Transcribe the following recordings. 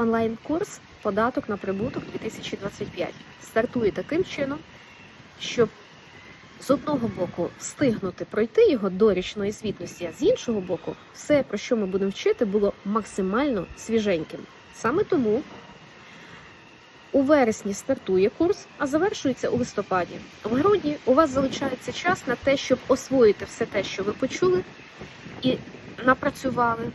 онлайн-курс Податок на прибуток 2025 стартує таким чином, щоб з одного боку встигнути пройти його до річної звітності, а з іншого боку, все, про що ми будемо вчити, було максимально свіженьким. Саме тому у вересні стартує курс, а завершується у листопаді. В грудні у вас залишається час на те, щоб освоїти все те, що ви почули і напрацювали.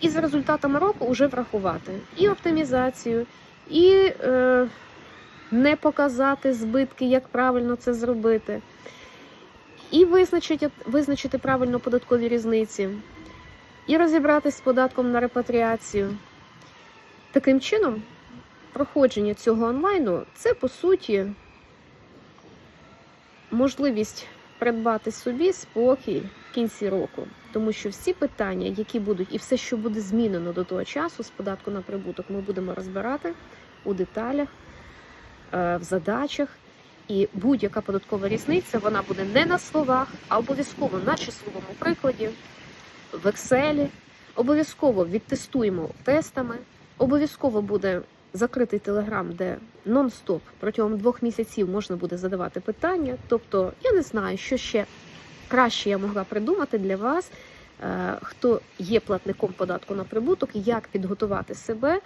І з результатами року вже врахувати і оптимізацію, і е, не показати збитки, як правильно це зробити, і визначити, визначити правильно податкові різниці, і розібратись з податком на репатріацію. Таким чином, проходження цього онлайну це по суті можливість придбати собі спокій кінці року. Тому що всі питання, які будуть, і все, що буде змінено до того часу з податку на прибуток, ми будемо розбирати у деталях, е, в задачах. І будь-яка податкова різниця вона буде не на словах, а обов'язково на числовому прикладі, в Excel. Обов'язково відтестуємо тестами. Обов'язково буде закритий телеграм, де нон-стоп протягом двох місяців можна буде задавати питання. Тобто, я не знаю, що ще краще я могла придумати для вас, е, хто є платником податку на прибуток, як підготувати себе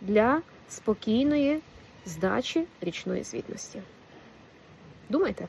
для спокійної здачі річної звітності. Думайте.